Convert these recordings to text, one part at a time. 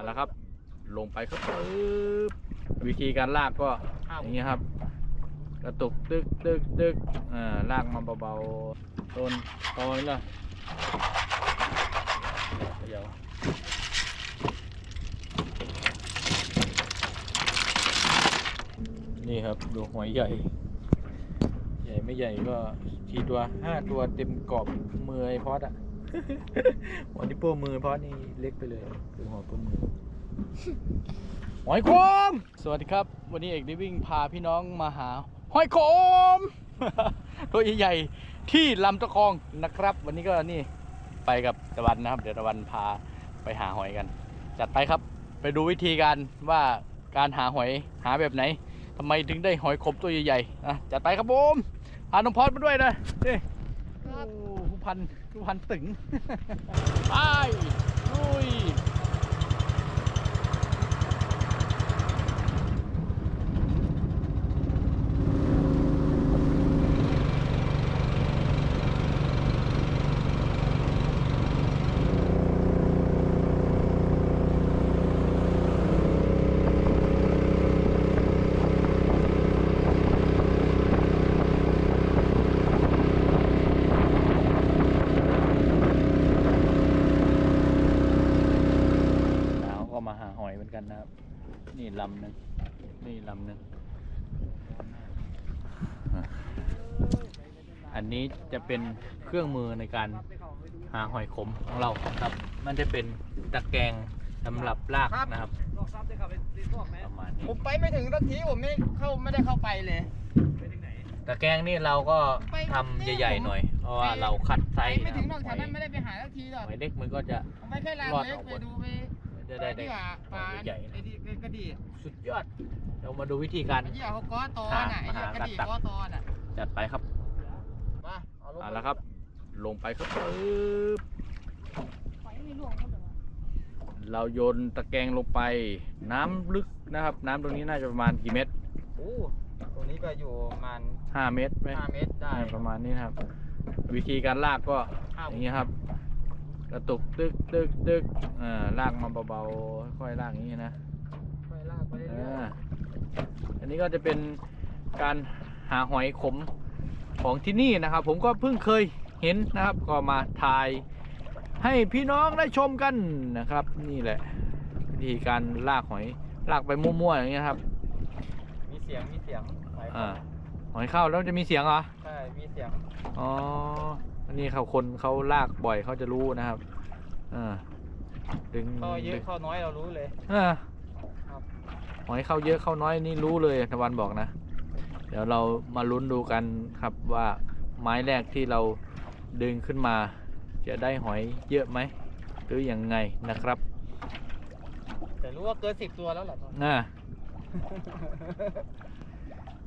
าแล้วครับ ลงไปครับปึ๊บวิธีการลากก็อย่างนี้ครับ กระตุกตึกตึกตึกอ่าลากมาเบาๆต้นโตนี่ละเดี๋ยวนี่ครับดูหอยใหญ่ ใหญ่ไม่ใหญ่ก็ทีตัวห้าตัวเต็มกรอบมือไอพอดอะ หัวนิ้วโป้งมือพอดนี่เล็กไปเลยคือหัวโป้งมือหอยโคม สวัสดีครับ วันนี้เอกได้วิ่งพาพี่น้องมาหาหอยโคม ตัวใหญ่ๆที่ลำตะคองนะครับ วันนี้ก็นี่ไปกับตะวันนะครับ เดี๋ยวตะวันพาไปหาหอยกัน จัดไปครับ ไปดูวิธีการว่าการหาหอยหาแบบไหนทำไมถึงได้หอยขมตัวใหญ่ๆนะจัดไปครับผมพาน้องพอดมาด้วยนะนี่โอ้ผู้พัน ผู้พันตึง ไปลุย แล้วก็มาหาหอยเหมือนกันนะครับ นี่ลำหนึ่งนี่ลำหนึ่งอะอันนี้จะเป็นเครื่องมือในการหาหอยขมของเราครับ มันจะเป็นตะแกรงสำหรับลากนะครับประมาณนี้ผมไปไม่ถึงนาทีผมไม่เข้าไม่ได้เข้าไปเลยตะแกรงนี่เราก็ทำใหญ่ๆหน่อย เพราะว่าเราคัดไซไปส์ไม่ถึงนอกหแถอวยนั้นไม่ได้ไปหาสักทีหรอกหอยเล็กมันก็จะผมไปแค่ลางรอดเล็กออกไปหมดดูไปจะได้ได้ที่ว่าปลาใหญ่ไอ้ที่ กระดี่สุดยอด เรามาดูวิธีการ ไอ้ที่เขาก้อตอนน่ะไอ้ที่กระดี่ก้อตอนน่ะจัดไปครับมาเอาลงเอาละครับ ลงไปครับปึ๊บเราโยนตะแกรงลงไป น้ำลึกนะครับ น้ำตรงนี้น่าจะประมาณกี่เมตรโอ้ตรงนี้ก็อยู่ประมาณ5เมตรไหม5เมตรได้อ่าประมาณนี้นะครับ วิธีการลากก็ห้าอย่างนี้ครับ กระตุกตึกตึกตึกอ่าลากมาเบาๆค่อยๆลากอย่างนี้นะ ไปลากไปเรื่อ่าอยอันนี้ก็จะเป็นการหาหอยขมของที่นี่นะครับ ผมก็เพิ่งเคยเห็นนะครับ ก็มาถ่ายให้พี่น้องได้ชมกันนะครับ นี่แหละวิธีการลากหอยลากไปมั่วๆอย่างเงี้ยครับๆมีเสียง มีเสียงไปอ่าหอยเข้าแล้วจะมีเสียงเหรอใช่ มีเสียง อ๋ออันนี้เขาคนเขาลากบ่อยเขาจะรู้นะครับอ่าดึงเข้าเยดึอะงเข้าน้อยเรารู้เลย อ่าครับ หอยเข้าเยอะเข้าน้อยนี่รู้เลยตะวันบอกนะ เดี๋ยวเรามาลุ้นดูกันครับว่าไม้แรกที่เราดึงขึ้นมา จะได้หอยเยอะไหมหรืออยังไงนะครับ แต่รู้ว่าเกินสิบตัวแล้วแหละตอนน่า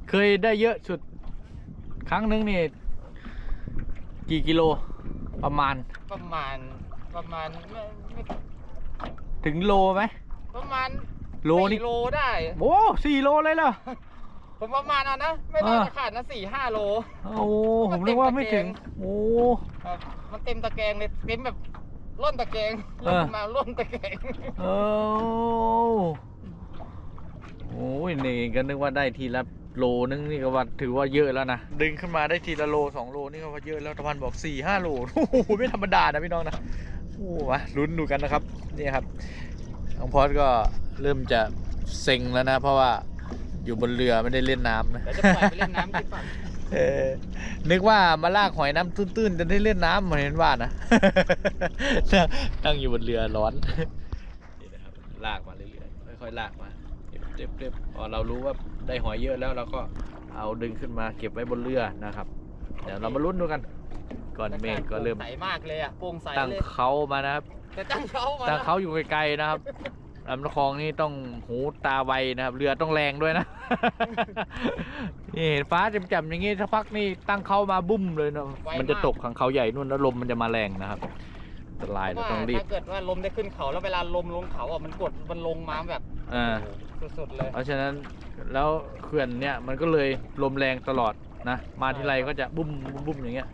เคยได้เยอะสุดครั้งหนึงนี่กี่กิโลประมาณประมาณประมาณไม่ไม่ถึงโลไหมประมาณ โลนี่สี่โลได้ โอ้สี่โลเลยเหรอผมประมาณเอานะ ไม่น่าอ่าจะขาดนะสี่ห้าโล โอ้ผมนึกว่าไม่ถึง โอ้ครับมันเต็มตะแกรงเลยเต็มแบบล้นตะแกรงเอล้นอมาล้นตะแกรงเออโอ้ยนี่ก็นึกว่าได้ทีละโลนึงนี่ก็ว่าถือว่าเยอะแล้วนะ ดึงขึ้นมาได้ทีละโลสองโลนี่ก็ว่าเยอะแล้วตะวันบอกสี่ห้าโลโอ้โหไม่ธรรมดานะพี่น้องนะโอ้มาลุ้นดูกันนะครับนี่ครับ น้องพอดก็เริ่มจะเซ็งแล้วนะ เพราะว่าอยู่บนเรือไม่ได้เล่นน้ำนะเดี๋ยวจะปล่อยไปเล่นน้ำที่ฝั่งเออนึกว่ามาลากหอยน้ำตื้นๆ จะได้เล่นน้ำเหมือนเห็นว่านะ นั่งนั่งอยู่บนเรือร้อนนี่นะครับลากมาเรื่อยๆค่อยๆลากมาเจ็บๆๆพอเรารู้ว่าได้หอยเยอะแล้วเราก็เอาดึงขึ้นมาเก็บไว้บนเรือนะครับ เดี๋ยวเรามาลุ้นดูกัน ก่อนเมฆก็เริ่มใสมากเลยอะโปร่งใสตั้งเลยเขามานะครับแต่ตั้งเขามาตั้งเขาอยู่ไกลๆนะครับ ลำตะคองนี่ต้องหูตาไวนะครับ เรือต้องแรงด้วยนะ นี่เห็นฟ้าแจ่มๆอย่างงี้สักพักนี่ตั้งเขามาบุ้มเลยเนาะมันจะตกขังเขาใหญ่นู่นแล้วลมมันจะมาแรงนะครับอันตรายเราว่าต้องรีบถ้าเกิดว่าลมได้ขึ้นเขาแล้วเวลาลมลงเขาอะมันกดมันลงมาแบบอ่า สุดๆเลย เพราะฉะนั้นแล้วเขื่อนเนี่ยมันก็เลยลมแรงตลอดนะมาทีไรก็จะบุ้มบุ้มบุ้มอย่างเงี้ย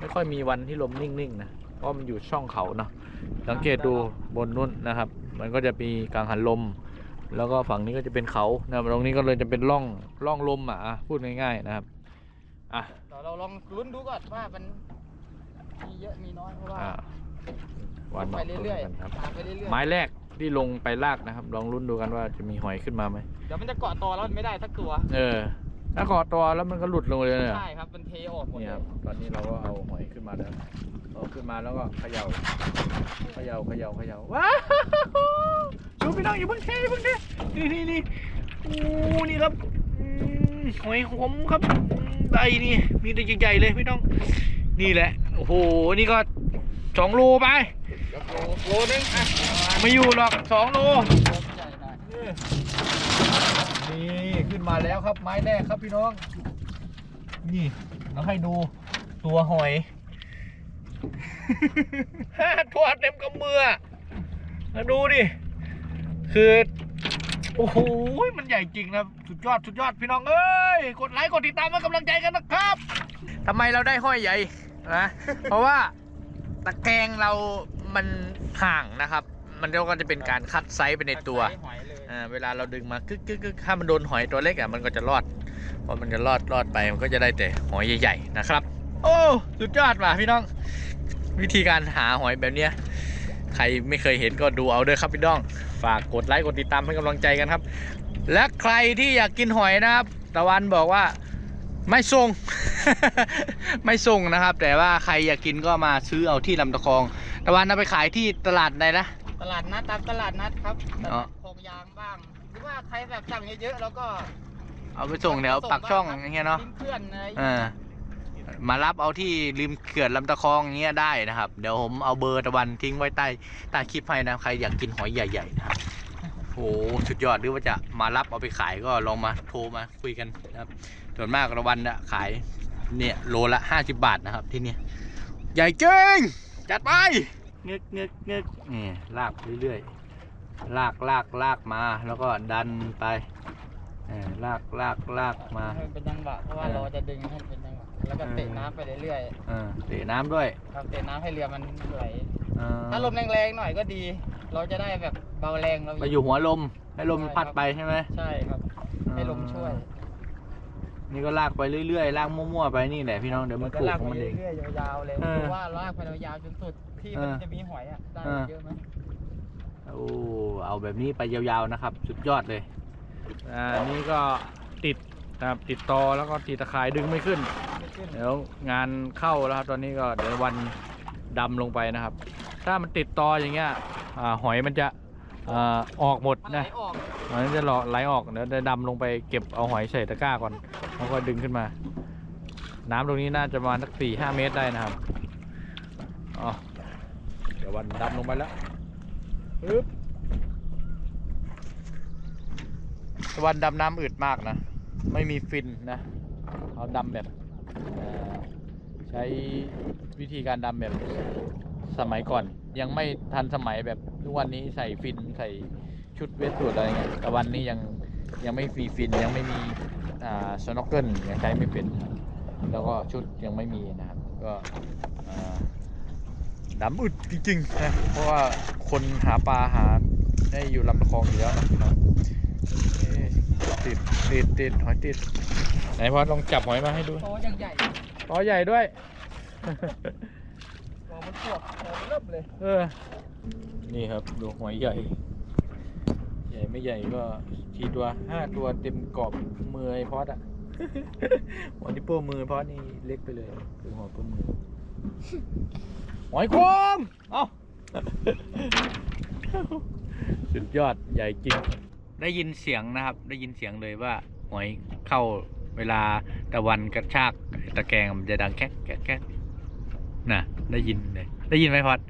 ไม่ค่อยมีวันที่ลมนิ่งๆนะเพราะมันอยู่ช่องเขาเนาะสังเกตดูบนนู่นนะครับ มันก็จะมีกังหันลม แล้วก็ฝั่งนี้ก็จะเป็นเขานะครับตรงนี้ก็เลยจะเป็นร่องร่องลมอะอะพูดง่ายๆนะครับอะเดี๋ยวเราลองลุ้นดูก่อนว่ามันมีเยอะมีน้อยเพราะว่าอ่าวันไปเรื่อยกันครับๆตามไปเรื่อยไม้แรกที่ลงไปลากนะครับ ลองลุ้นดูกันว่าจะมีหอยขึ้นมาไหมๆเดี๋ยวมันจะเกาะตอแล้วมันไม่ได้สักตัว เออ ถ้าเกาะตัวแล้วมันก็หลุดลงเลยเนี่ยใช่ครับมันเทออกหมดนี่เลคยรับตอนนี้เราก็เอาหอยขึ้นมาแล้วเอาขึ้นมาแล้วก็เขย่าเขย่าเขย่าเขย่าว้าวดูพี่น้องอย่าเพิ่งเทอย่าเพิ่งเทนี่นี่นี่โอ้นี่ครับอืมหอยหอมครับอืมใบนี่มีแต่ใหญ่ๆเลยพี่น้อง นี่แหละโอ้โหนี่ก็สองโลไปเดี๋ยวโลโลนึงอะไม่อยู่หรอกสองโลโลใหญ่หน่อย นี่ขึ้นมาแล้วครับไม้แรกครับพี่น้อง นี่เราให้ดูตัวหอยห้าตัวเต็มกำมือมาดูดิ คือ โอ้โห มันใหญ่จริงนะ สุดยอด สุดยอด พี่น้อง เอ้ย กดไลค์ กดติดตามให้กำลังใจกันนะครับ ทำไมเราได้ห้อยใหญ่ นะ เพราะว่าตะแกรงเรามันห่างนะครับ มันก็จะเป็นการคัดไซส์ไปในตัว อยเลยอ่าเวลาเราดึงมากึกกึกกึกถ้ามันโดนหอยตัวเล็กอะมันก็จะรอดพอมันจะรอดรอดไปมันก็จะได้แต่หอยใหญ่ๆนะครับ โอ้สุดยอดว่ะพี่น้อง วิธีการหาหอยแบบเนี้ยใครไม่เคยเห็นก็ดูเอาเด้อครับพี่น้อง ฝากกดไลค์กดติดตามให้กำลังใจกันครับ และใครที่อยากกินหอยนะครับ ตะวันบอกว่าไม่ส่ง ไม่ส่งนะครับ แต่ว่าใครอยากกินก็มาซื้อเอาที่ลำตะคอง ตะวันเอาไปขายที่ตลาดไหนนะ ตลาดนัดตามตลาดนัดครับตอ๋อลาดคลอง ยางบ้าง หรือว่าใครแบบสั่งเยอะๆแล้วก็เอาไปส่งแถวปากช่องอย่างเงี้ยเนาะทิ้งเพื่อนอะไรเออมารับเอาที่ริมเขื่อนลำตะคองเงี้ยได้นะครับ เดี๋ยวผมเอาเบอร์ตะวันทิ้งไว้ใต้ใต้คลิปให้นะใครอยากกินหอยใหญ่ๆนะครับโอ้โหสุดยอดหรือว่าจะมารับเอาไปขายก็ลองมาโทรมาคุยกันนะครับส่วนมากตะวันน่ะขายเนี่ยโลละ50 บาทนะครับที่เนี่ยใหญ่จริงจัดไปเงึกเงึกเงึกนี่ลากเรื่อยๆ ลากลากลากมา แล้วก็ดันไปเออลากลากลากมาให้มันเป็นจังหวะเพราะว่าเออเราจะดึงให้มันเป็นจังหวะแล้วก็เตะน้ำไปเรื่อยเออเตะน้ำด้วยๆครับเตะน้ำให้เรือมันไหลเออถ้าลมแรงๆหน่อยก็ดี เราจะได้แบบเบาแรงเราไปอยู่หัวลม ให้ลมมันพัดไปใช่ไหมใช่ครับ ให้ลมช่วย นี่ก็ลากไปเรื่อยๆลากมั่วๆไปนี่แหละพี่น้องเดี๋ยวมันก็ถูกลากของไปมันเองเรื่อยๆยาวๆเลยเออดูว่าลากไปยาวๆจนสุดที่มันเออจะมีหอยอะได้เออเยอะไหม โอ้เอาแบบนี้ไปยาวๆนะครับ สุดยอดเลย อ่านี่ก็ติดนะครับติดตอแล้วก็ติดตะข่ายดึงไม่ขึ้นไม่ขึ้น เดี๋ยวงานเข้าแล้วครับตอนนี้ก็เดี๋ยววันดำลงไปนะครับ ถ้ามันติดตออย่างเงี้ยอ่าหอยมันจะอ่าออกหมดมันไหลนะออกมันจะไหลออกเดี๋ยวจะดำลงไปเก็บเอาหอยใส่ตะกร้าก่อนแล้วก็ดึงขึ้นมา น้ำตรงนี้น่าจะประมาณสักสี่ห้าเมตรได้นะครับอ๋อเดี๋ยววันดำลงไปแล้ว ปึ๊บวันดำน้ำอืดมากนะ ไม่มีฟินนะเอาดำแบบใช้วิธีการดำแบบสมัยก่อน ยังไม่ทันสมัยแบบทุกวันนี้ใส่ฟินใส่ชุดเวสสูทอะไรเงี้ยแต่วันนี้ยังยังไม่ฟรีฟินยังไม่มีอ่าสโนว์เกิลยังใช้ไม่เป็น แล้วก็ชุดยังไม่มีนะครับ ก็ อ่าดำอึดจริงๆนะเพราะว่าคนหาปลาหาได้อยู่ลำตะคองอยู่แล้วนะครับเอ๊ะติดติดติดหอยติด ไหนพอลองจับหอยมาให้ดูโตยังใหญ่ตอใหญ่ด้วยโตมันสวบโตมันเริ่มเลยเออนี่ครับดูหอยใหญ่ ใหญ่ไม่ใหญ่ก็ทีตัวห้าตัวเต็มกรอบมือไอพอดอะหัวนิ้วโป้งมือพอดนี่เล็กไปเลยคือหัวก้นมือ หอยโคมเอ้าสุดยอดใหญ่จริง ได้ยินเสียงนะครับ ได้ยินเสียงเลยว่าหอยเข้าเวลาตะวันกระชากตะแกรงมันจะดังแก๊กแก๊กแก๊กน่ะได้ยินเลยได้ยินไหมพอด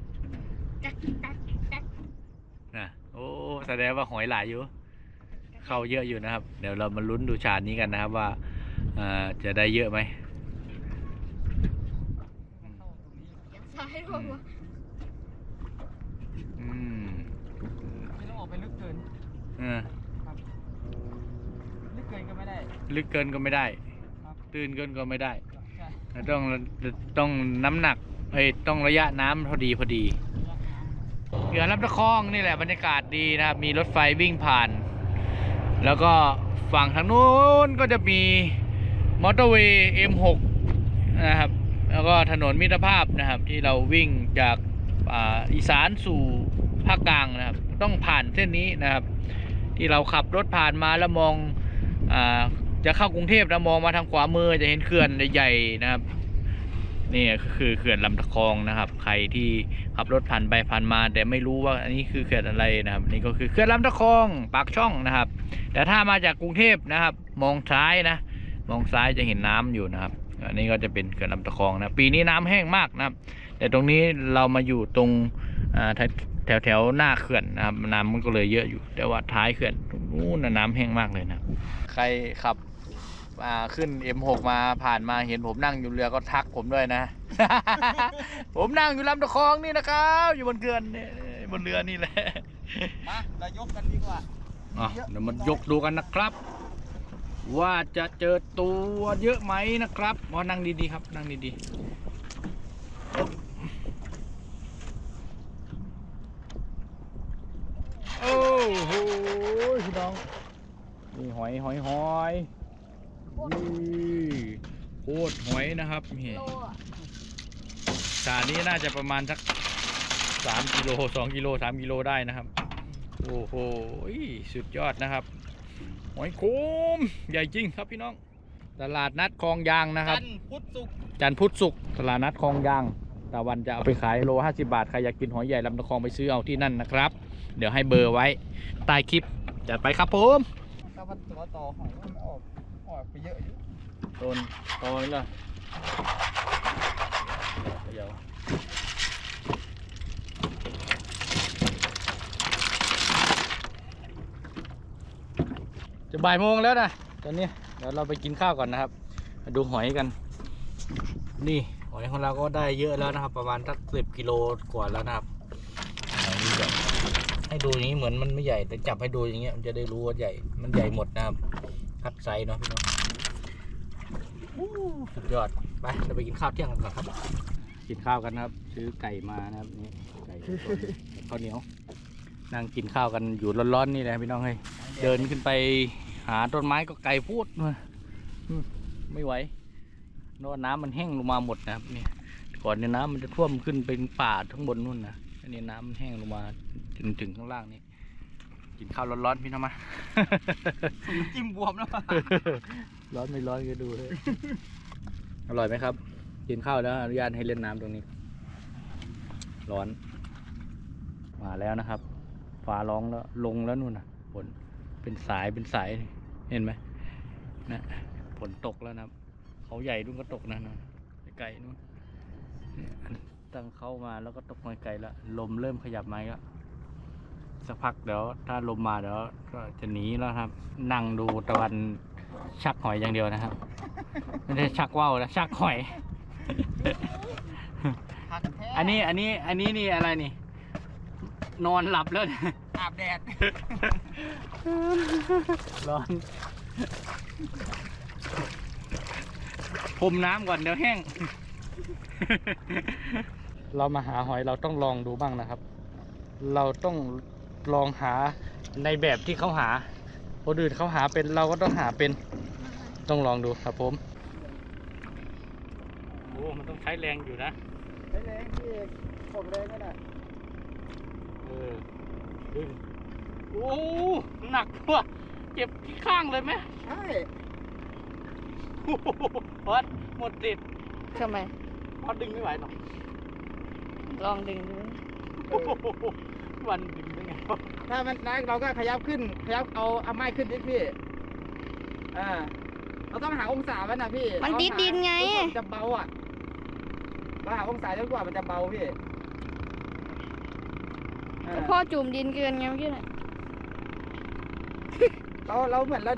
นะโอ้แสดงว่าหอยหลายอยู่ เข้าเยอะอยู่นะครับ เดี๋ยวเรามาลุ้นดูชาตินี้กันนะครับว่าจะได้เยอะไหม เข้าตรงนี้ ซ้ายบ อกว่าอืมไม่ต้องออกไปลึกเกินเออลึกเกินก็ไม่ได้ ลึกเกินก็ไม่ได้ ครับ ตื้นเกินก็ไม่ได้ใช่ต้องต้องน้ำหนักเอ้ยต้องระยะน้ำพอดีพอดีเขื่อนลำตะคองนี่แหละบรรยากาศดีนะครับ มีรถไฟวิ่งผ่าน แล้วก็ฝั่งทางนู้นก็จะมีมอเตอร์เวย์ M6 นะครับ แล้วก็ถนนมิตรภาพนะครับที่เราวิ่งจากอีสานสู่ภาคกลางนะครับ ต้องผ่านเส้นนี้นะครับ ที่เราขับรถผ่านมาแล้วมองอจะเข้ากรุงเทพแล้วมองมาทางขวามือจะเห็นเขื่อนใหญ่ๆนะครับนี่ก็คือเขื่อนลำตะคองนะครับ ใครที่ขับรถผ่านไปผ่านมา แต่ไม่รู้ว่าอันนี้คือเขื่อนอะไรนะครับ นี่ก็คือเขื่อนลำตะคองปากช่องนะครับ แต่ถ้ามาจากกรุงเทพนะครับ มองซ้ายนะ มองซ้ายจะเห็นน้ำอยู่นะครับ อันนี้ก็จะเป็นเขื่อนลำตะคองนะ ปีนี้น้ำแห้งมากนะครับ แต่ตรงนี้เรามาอยู่ตรงอ่าแถวแถวแถวหน้าเขื่อนนะครับ น้ำมันก็เลยเยอะอยู่ แต่ว่าท้ายเขื่อนตรงนู้นนะน้ำแห้งมากเลยนะครับใครขับอ่าขึ้น M6 มาผ่านมาเห็นผมนั่งอยู่เรือก็ทักผมด้วยนะ ผมนั่งอยู่ลำตะคองนี่นะครับ อยู่บนเขื่อนนี่บนเรือนี่แหละ มาเรายกกันดีกว่าอะเดี๋ยวมายกดูกันนะครับ ว่าจะเจอตัวเยอะไหมนะครับว่านั่งดีๆครับ นั่งดีๆ โอ้โหพี่น้องนี่หอยหอยหอยนี่โคตรหอยนะครับนี่สานี้น่าจะประมาณสักสามกิโลสองกิโลสามกิโลได้นะครับ โอ้โหสุดยอดนะครับ หอยโคมใหญ่จริงครับพี่น้อง ตลาดนัดคลองยางนะครับ จันทร์พุธศุกร์จันทร์พุธศุกร์ตลาดนัดคลองยางตะวันจะเอาไปขายโล 50 บาท ใครอยากกินหอยใหญ่ลำตะคองไปซื้อเอาที่นั่นนะครับ เดี๋ยวให้เบอร์ไว้ใต้คลิปจัดไปครับผมถ้ามันตัวต่อหอยมันออกออกไปเยอะอยู่โดนตอนนี้ละเดี๋ยว จะบ่ายโมงแล้วนะตอนนี้เดี๋ยวเราไปกินข้าวก่อนนะครับมาดูหอยกัน นี่หอยของเราก็ได้เยอะแล้วนะครับ ประมาณสักสิบกิโลกว่าแล้วนะครับหอยนี่แบบให้ดูอย่างนี้เหมือนมันไม่ใหญ่แต่จับให้ดูอย่างเงี้ยมันจะได้รู้ว่าใหญ่มันใหญ่หมดนะครับคัดไซส์เนาะพี่น้องสุดยอดไปเราไปกินข้าวเที่ยงกันก่อนครับ กินข้าวกันนะครับ ซื้อไก่มานะครับนี่ไก่ตัวนี้ข้าวเหนียวนั่งกินข้าวกันอยู่ร้อนๆนี่แหละพี่น้องเฮ้ย เดินขึ้นไปหาต้นไม้ก็ไกลพูดมาอืมไม่ไหวเพราะว่าน้ำมันแห้งลงมาหมดนะครับเนี่ยก่อนเนี่ยน้ำมันจะท่วมขึ้นเป็นป่าทั้งบนนู่นนะอันนี้น้ำมันแห้งลงมาถึงถึงข้างล่างนี่กินข้าวร้อนๆพี่น้องมาจิ้มบวมแล้วร้อนไม่ร้อนก็ดูเลยอร่อยไหมครับ กินข้าวแล้วอนุญาตให้เล่นน้ำตรงนี้ ร้อน มาแล้วนะครับ ฟ้าร้องแล้วลงแล้วนู่นน่ะฝน เป็นสายเป็นสายเห็นไหมนะฝนตกแล้วนะครับเขาใหญ่นู่นก็ตกนะนะไกลๆนู่นเนี่ยตั้งเข้ามาแล้วก็ตกมาไกลแล้วลมเริ่มขยับมาแล้วสักพักเดี๋ยวถ้าลมมาเดี๋ยวก็จะหนีแล้วครับ นั่งดูตะวันชักหอยอย่างเดียวนะครับ ไม่ได้ชักว่าวนะชักหอยผักแท้อันนี้อันนี้อันนี้นี่อะไรนี่ นอนหลับแล้วเนี่ยอาบแดด ร้อนพรมน้ำก่อนเดี๋ยวแห้ง เรามาหาหอยเราต้องลองดูบ้างนะครับ เราต้องลองหาในแบบที่เขาหาคนอื่นเขาหาเป็นเราก็ต้องหาเป็น ต้องลองดูครับผมโอ้มันต้องใช้แรงอยู่นะ ใช้แรงพี่เอกผมแรงนั่นน่ะเออดึง โอ้หนักว่ะเจ็บที่ข้างเลยไหมใช่โอ้โหพอดหมดสิทธิ์ทำไม พอดดึงไม่ไหวหรอกลองดึงดูโอ้โหวันดึงได้ไงวะถ้ามันนักเราก็ขยับขึ้นขยับเอาเอาไม้ขึ้นดิพี่อ่าเราต้องหาองศามันนะพี่มันติดดินไงจนกว่ามันจะเบาอะเราหาองศาจนกว่ามันจะเบาพี่อ่าพ่อจุ่มดินเกินไงเมื่อกี้น่ะ เราเราเหมือนเรา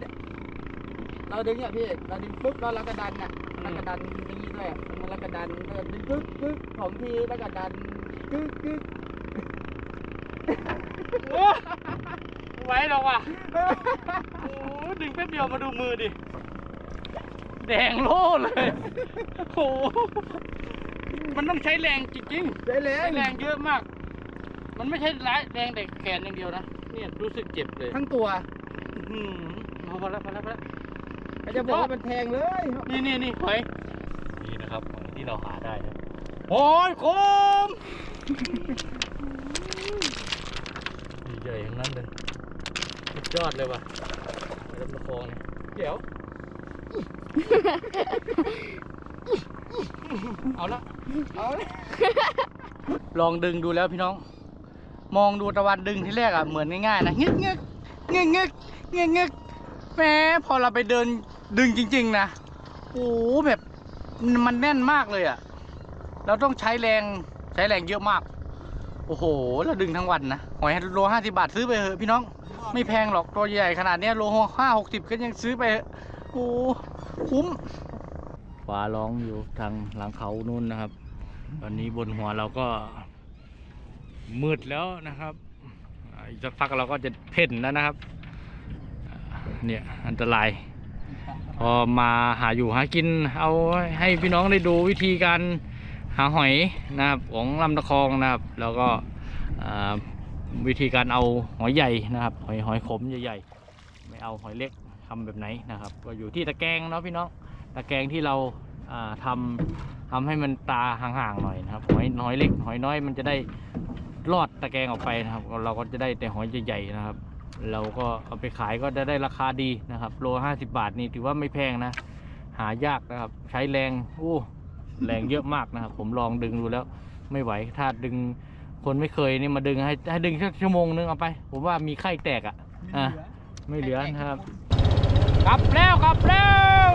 เราดึงอะพี่เราดึงปุ๊บแล้วเราก็ดันอะแล้วก็ดันอย่างนี้ด้วยอะมันแล้วก็ดันแล้วดึงปึ๊บปึ๊บของทีแล้วก็ดันกึ๊กกึ๊กโอ้ไม่หรอกว่ะโอ้ดึงแป๊บเดียวมาดูมือดิ แดงโล่เลยโอ้โหมันต้องใช้แรงจริงๆได้แรใช้แรงเยอะมาก มันไม่ใช่ร้ายแรงแต่แขนอย่างเดียวนะ เนี่ยรู้สึกเจ็บเลย ทั้งตัว อืมพอแล้วพอแล้วพอแล้วเขาจะบอกว่ามันแทงเลยนี่นี่นี่หอยนี่นะครับหอยที่เราหาได้นะหอยโคมดีใหญ่ทั้งนั้นเลยสุดยอดเลยว่ะหอยลำตะคองเนี่ยเดี๋ยวเอาละ เอาเลยลองดึงดูแล้วพี่น้อง มองดูตะวันดึงที่แรกอะเหมือนง่ายๆนะงึกงึกงึกงึก งึกงึกแหมพอเราไปเดินดึงจริง ๆ นะโอ้โหแบบมันแน่นมากเลยอะ เราต้องใช้แรงใช้แรงเยอะมาก โอ้โหแล้วดึงทั้งวันนะหอยโลห้าสิบาทซื้อไปเถอะพี่น้อง ไม่แพงหรอกตัวใหญ่ขนาดเนี้ยโลห้าหกสิบก็ยังซื้อไปโอ้คุ้มฟ้าร้องอยู่ทางหลังเขานู่นนะครับ ตอนนี้บนหัวเราก็มืดแล้วนะครับ อีกสักพักเราก็จะเพ่นแล้วนะครับ เนี่ยอันตราย พอมาหาอยู่หากินเอาให้พี่น้องได้ดูวิธีการหาหอยนะครับของลำตะคองนะครับ แล้วก็วิธีการเอาหอยใหญ่นะครับ หอยหอยขมใหญ่ๆไม่เอาหอยเล็กทำแบบไหนนะครับ ก็อยู่ที่ตะแกรงเนาะพี่น้องตะแกรงที่เราอ่าทำทำให้มันตาห่างๆหน่อยนะครับหอยน้อยเล็ก หอยน้อยมันจะได้รอดตะแกรงออกไปนะครับ เราก็จะได้แต่หอยใหญ่ๆนะครับ เราก็เอาไปขายก็จะได้ราคาดีนะครับโลห้าสิบาทนี่ถือว่าไม่แพงนะ หายากนะครับ ใช้แรงโอ้แรงเยอะมากนะครับ ผมลองดึงดูแล้วไม่ไหวถ้าดึงคนไม่เคยนี่มาดึงให้ให้ดึงสักชั่วโมงนึงเอาไป ผมว่ามีไข้แตกอะอะไม่เหลือนะครับกลับแล้วกลับแล้ว